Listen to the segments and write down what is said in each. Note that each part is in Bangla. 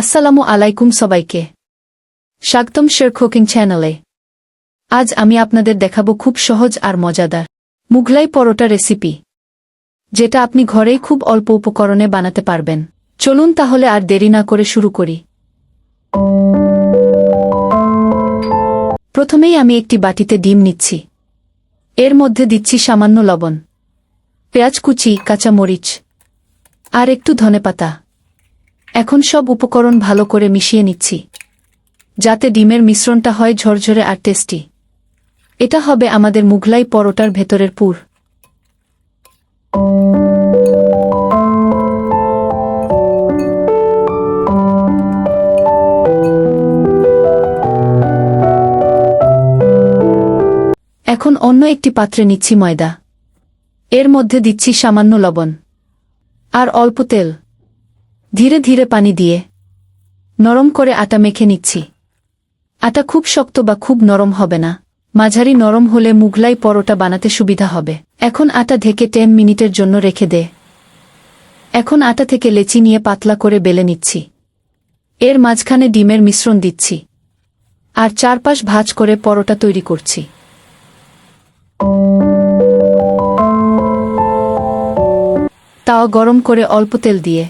আসসালামু আলাইকুম সবাইকে। স্বাগতম শের কুকিং চ্যানেলে। আজ আমি আপনাদের দেখাবো খুব সহজ আর মজাদার মুঘলাই পরোটা রেসিপি, যেটা আপনি ঘরেই খুব অল্প উপকরণে বানাতে পারবেন। চলুন তাহলে আর দেরি না করে শুরু করি। প্রথমেই আমি একটি বাটিতে ডিম নিচ্ছি। এর মধ্যে দিচ্ছি সামান্য লবণ, পেঁয়াজ কুচি কাঁচা মরিচ আর একটু ধনেপাতা। এখন সব উপকরণ ভালো করে মিশিয়ে নিচ্ছি, যাতে ডিমের মিশ্রণটা হয় ঝরঝরে আর টেস্টি। এটা হবে আমাদের মুঘলাই পরোটার ভেতরের পুর। এখন অন্য একটি পাত্রে নিচ্ছি ময়দা। এর মধ্যে দিচ্ছি সামান্য লবণ। আর অল্প তেল। ধীরে ধীরে পানি দিয়ে নরম করে আটা মেখে নিচ্ছি। আটা খুব শক্ত বা খুব নরম হবে না। মাঝারি নরম হলে মুঘলাই পরোটা বানাতে সুবিধা হবে। এখন আটা ঢেকে টেন মিনিটের জন্য রেখে দে। এখন আটা থেকে লেচি নিয়ে পাতলা করে বেলে নিচ্ছি। এর মাঝখানে ডিমের মিশ্রণ দিচ্ছি। আর চারপাশ ভাজ করে পরোটা তৈরি করছি। তাও গরম করে অল্প তেল দিয়ে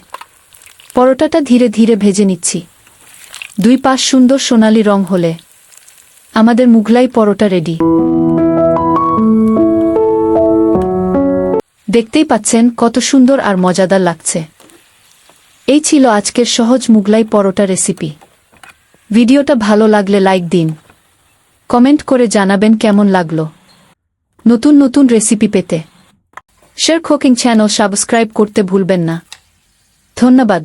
পরোটাটা ধীরে ধীরে ভেজে নিচ্ছি। দুই পাশ সুন্দর সোনালি রং হলে আমাদের মুঘলাই পরোটা রেডি দেখতেই পাচ্ছেন কত সুন্দর আর মজাদার লাগছে। এই ছিল আজকের সহজ মুঘলাই পরোটা রেসিপি ভিডিওটা ভালো লাগলে লাইক দিন। কমেন্ট করে জানাবেন কেমন লাগল। নতুন নতুন রেসিপি পেতে। শেয়ার কুকিং চ্যানেল সাবস্ক্রাইব করতে ভুলবেন না। ধন্যবাদ।